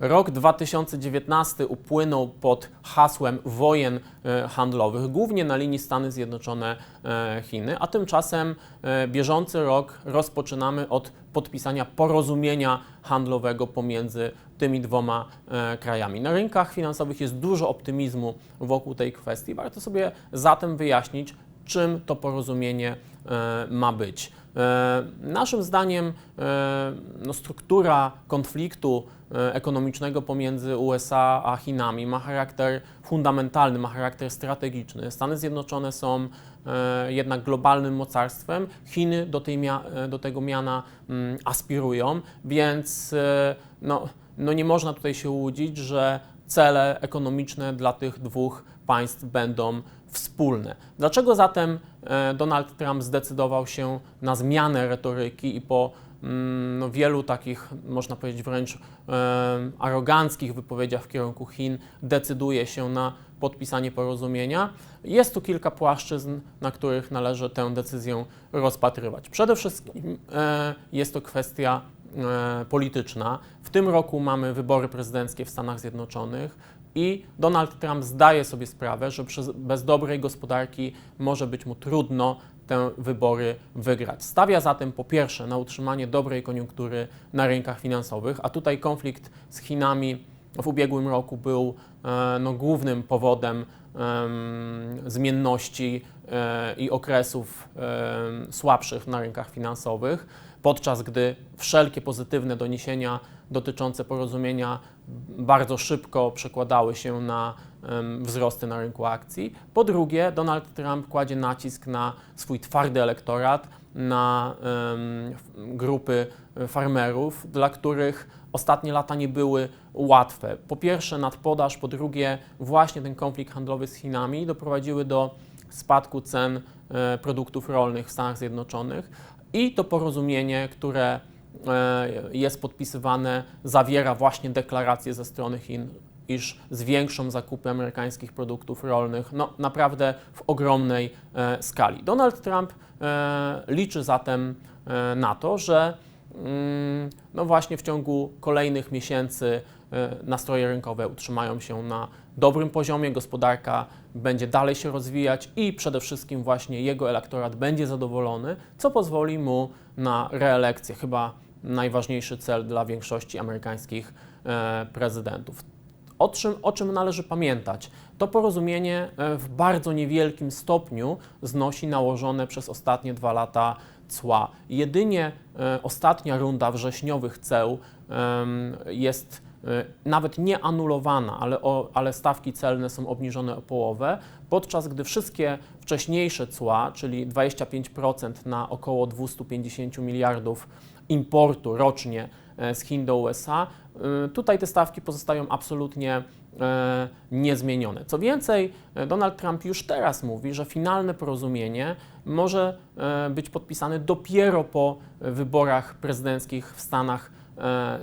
Rok 2019 upłynął pod hasłem wojen e, handlowych, głównie na linii Stany Zjednoczone-Chiny, a tymczasem e, bieżący rok rozpoczynamy od podpisania porozumienia handlowego pomiędzy tymi dwoma e, krajami. Na rynkach finansowych jest dużo optymizmu wokół tej kwestii. Warto sobie zatem wyjaśnić, czym to porozumienie ma być. Naszym zdaniem no, struktura konfliktu E, ekonomicznego pomiędzy USA a Chinami ma charakter fundamentalny, ma charakter strategiczny. Stany Zjednoczone są e, jednak globalnym mocarstwem. Chiny do, tej e, do tego miana mm, aspirują, więc no, no nie można tutaj się łudzić, że cele ekonomiczne dla tych dwóch państw będą wspólne. Dlaczego zatem Donald Trump zdecydował się na zmianę retoryki i po Mm, no, wielu takich, można powiedzieć wręcz e, aroganckich wypowiedziach w kierunku Chin decyduje się na podpisanie porozumienia. Jest tu kilka płaszczyzn, na których należy tę decyzję rozpatrywać. Przede wszystkim e, jest to kwestia e, polityczna. W tym roku mamy wybory prezydenckie w Stanach Zjednoczonych. I Donald Trump zdaje sobie sprawę, że bez dobrej gospodarki może być mu trudno te wybory wygrać. Stawia zatem po pierwsze na utrzymanie dobrej koniunktury na rynkach finansowych, a tutaj konflikt z Chinami w ubiegłym roku był e, no, głównym powodem zmienności e, i okresów słabszych na rynkach finansowych, podczas gdy wszelkie pozytywne doniesienia dotyczące porozumienia bardzo szybko przekładały się na wzrosty na rynku akcji. Po drugie, Donald Trump kładzie nacisk na swój twardy elektorat, na grupy farmerów, dla których ostatnie lata nie były łatwe. Po pierwsze nadpodaż, po drugie właśnie ten konflikt handlowy z Chinami doprowadziły do spadku cen e, produktów rolnych w Stanach Zjednoczonych i to porozumienie, które e, jest podpisywane, zawiera właśnie deklarację ze strony Chin iż zwiększą zakupy amerykańskich produktów rolnych no, naprawdę w ogromnej e, skali. Donald Trump e, liczy zatem e, na to, że mm, no właśnie w ciągu kolejnych miesięcy e, nastroje rynkowe utrzymają się na dobrym poziomie, gospodarka będzie dalej się rozwijać i przede wszystkim właśnie jego elektorat będzie zadowolony, co pozwoli mu na reelekcję, chyba najważniejszy cel dla większości amerykańskich e, prezydentów. O czym, o czym należy pamiętać? To porozumienie e, w bardzo niewielkim stopniu znosi nałożone przez ostatnie dwa lata cła. Jedynie e, ostatnia runda wrześniowych ceł jest e, nawet nie anulowana, ale, o, ale stawki celne są obniżone o połowę, podczas gdy wszystkie wcześniejsze cła, czyli 25% na około 250 miliardów importu rocznie z Chin do USA, Y, tutaj te stawki pozostają absolutnie e, niezmienione. Co więcej, e, Donald Trump już teraz mówi, że finalne porozumienie może e, być podpisane dopiero po wyborach prezydenckich w Stanach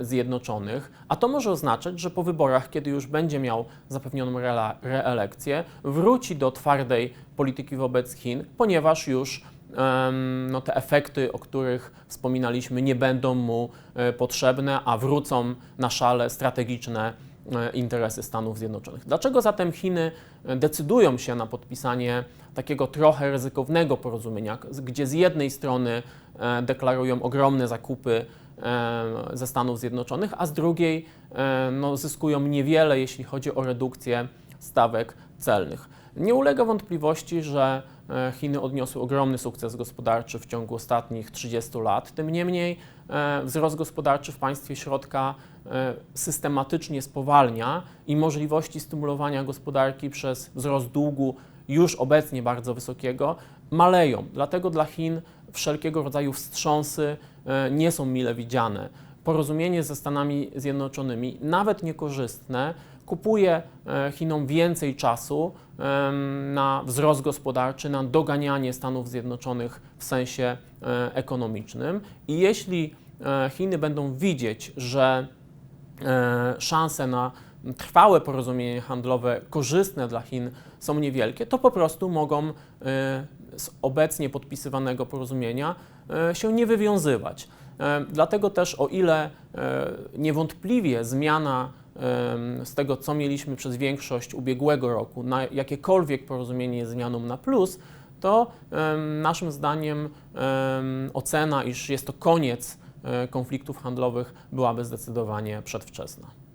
Zjednoczonych, a to może oznaczać, że po wyborach, kiedy już będzie miał zapewnioną reelekcję, wróci do twardej polityki wobec Chin, ponieważ już no, te efekty, o których wspominaliśmy, nie będą mu e, potrzebne, a wrócą na szale strategiczne e, interesy Stanów Zjednoczonych. Dlaczego zatem Chiny e, decydują się na podpisanie takiego trochę ryzykownego porozumienia, gdzie z jednej strony deklarują ogromne zakupy ze Stanów Zjednoczonych, a z drugiej no, zyskują niewiele, jeśli chodzi o redukcję stawek celnych. Nie ulega wątpliwości, że e, Chiny odniosły ogromny sukces gospodarczy w ciągu ostatnich 30 lat. Tym niemniej e, wzrost gospodarczy w państwie środka e, systematycznie spowalnia i możliwości stymulowania gospodarki przez wzrost długu już obecnie bardzo wysokiego maleją. Dlatego dla Chin wszelkiego rodzaju wstrząsy nie są mile widziane. Porozumienie ze Stanami Zjednoczonymi, nawet niekorzystne, kupuje e, Chinom więcej czasu na wzrost gospodarczy, na doganianie Stanów Zjednoczonych w sensie e, ekonomicznym. I jeśli e, Chiny będą widzieć, że szanse na trwałe porozumienie handlowe korzystne dla Chin są niewielkie, to po prostu mogą z obecnie podpisywanego porozumienia się nie wywiązywać. Dlatego też, o ile niewątpliwie zmiana z tego, co mieliśmy przez większość ubiegłego roku, na jakiekolwiek porozumienie jest zmianą na plus, to naszym zdaniem em, ocena, iż jest to koniec e, konfliktów handlowych, byłaby zdecydowanie przedwczesna.